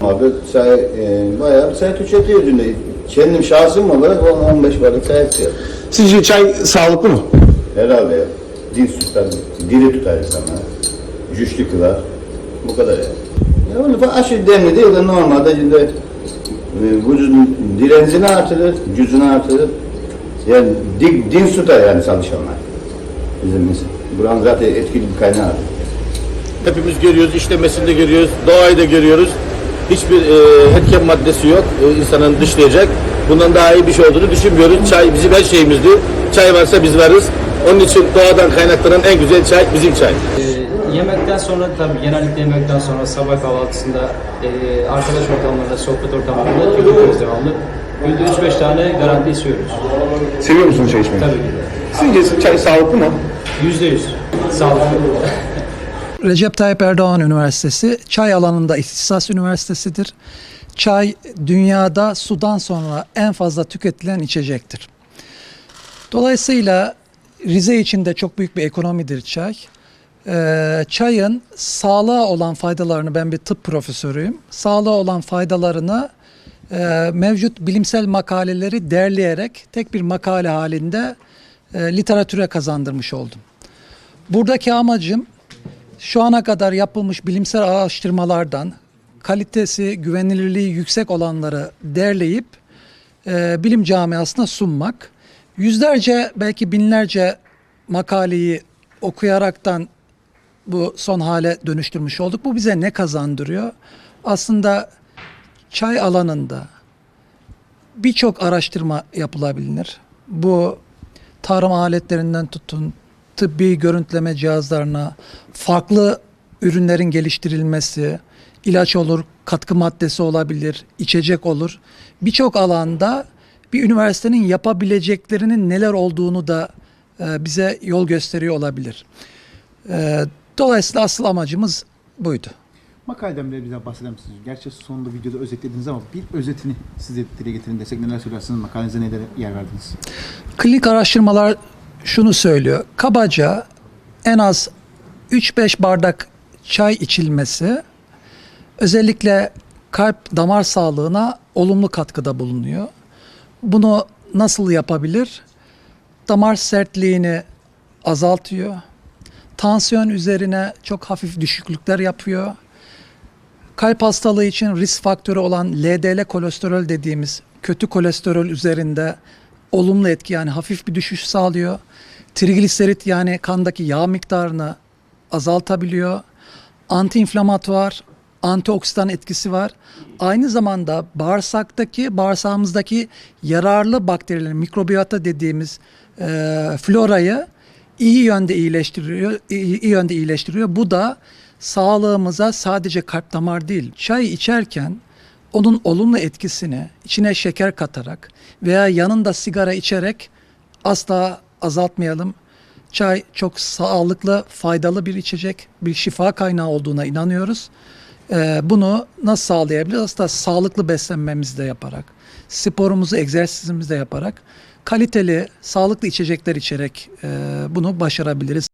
Abi çay, e, bayağı bir çay tüketiyor günde. Kendim şahsım olarak 10-15 bardak çay içiyorum. Sizce çay sağlıklı mı? Herhalde ya. Dil tutar, dili tutar insana. Güçlü kılar. Bu kadar ya. Ya onu aşırı demli değil de normalde şimdi e, vücudun direncini artırır, gücünü artırır. Yani din, din tutar yani çalışanlar. Bizim mesela. Buranın zaten etkili bir kaynağı. Hepimiz görüyoruz, işlemesinde görüyoruz, doğayı da görüyoruz. Hiçbir e, etken maddesi yok e, insanın dışlayacak. Bundan daha iyi bir şey olduğunu düşünmüyoruz. Çay bizim her şeyimizdi. Çay varsa biz varız. Onun için doğadan kaynaklanan en güzel çay bizim çay. Ee, yemekten sonra tabii genellikle yemekten sonra sabah kahvaltısında e, arkadaş ortamlarında, sohbet ortamlarında tüketiyoruz devamlı. Günde 3-5 tane garanti içiyoruz. Seviyor musunuz çay içmeyi? Tabii ki de. Sizce çay sağlıklı mı? %100 sağlıklı. Recep Tayyip Erdoğan Üniversitesi çay alanında ihtisas üniversitesidir. Çay dünyada sudan sonra en fazla tüketilen içecektir. Dolayısıyla Rize için de çok büyük bir ekonomidir çay. Ee, çayın sağlığa olan faydalarını ben bir tıp profesörüyüm. Sağlığa olan faydalarını e, mevcut bilimsel makaleleri derleyerek tek bir makale halinde e, literatüre kazandırmış oldum. Buradaki amacım şu ana kadar yapılmış bilimsel araştırmalardan kalitesi, güvenilirliği yüksek olanları derleyip e, bilim camiasına sunmak. Yüzlerce belki binlerce makaleyi okuyaraktan bu son hale dönüştürmüş olduk. Bu bize ne kazandırıyor? Aslında çay alanında birçok araştırma yapılabilir. Bu tarım aletlerinden tutun, tıbbi görüntüleme cihazlarına, farklı ürünlerin geliştirilmesi, ilaç olur, katkı maddesi olabilir, içecek olur. Birçok alanda bir üniversitenin yapabileceklerinin neler olduğunu da e, bize yol gösteriyor olabilir. E, dolayısıyla asıl amacımız buydu. Makaleden bile bize bahseder misiniz? Gerçi sonunda videoda özetlediniz ama bir özetini size dile getirin desek neler söylersiniz? Makalenize nelere yer verdiniz? Klinik araştırmalar şunu söylüyor. Kabaca en az 3-5 bardak çay içilmesi özellikle kalp damar sağlığına olumlu katkıda bulunuyor. Bunu nasıl yapabilir? Damar sertliğini azaltıyor. Tansiyon üzerine çok hafif düşüklükler yapıyor. Kalp hastalığı için risk faktörü olan LDL kolesterol dediğimiz kötü kolesterol üzerinde olumlu etki yani hafif bir düşüş sağlıyor. Trigliserit yani kandaki yağ miktarını azaltabiliyor. Antiinflamatuar, antioksidan etkisi var. Aynı zamanda bağırsaktaki, bağırsağımızdaki yararlı bakterilerin, mikrobiyota dediğimiz e, florayı iyi yönde iyileştiriyor, iyi, iyi yönde iyileştiriyor. Bu da sağlığımıza sadece kalp damar değil, çay içerken onun olumlu etkisini içine şeker katarak veya yanında sigara içerek asla azaltmayalım. Çay çok sağlıklı, faydalı bir içecek, bir şifa kaynağı olduğuna inanıyoruz. Ee, bunu nasıl sağlayabiliriz? Aslında sağlıklı beslenmemizi de yaparak, sporumuzu, egzersizimizi de yaparak, kaliteli, sağlıklı içecekler içerek e, bunu başarabiliriz.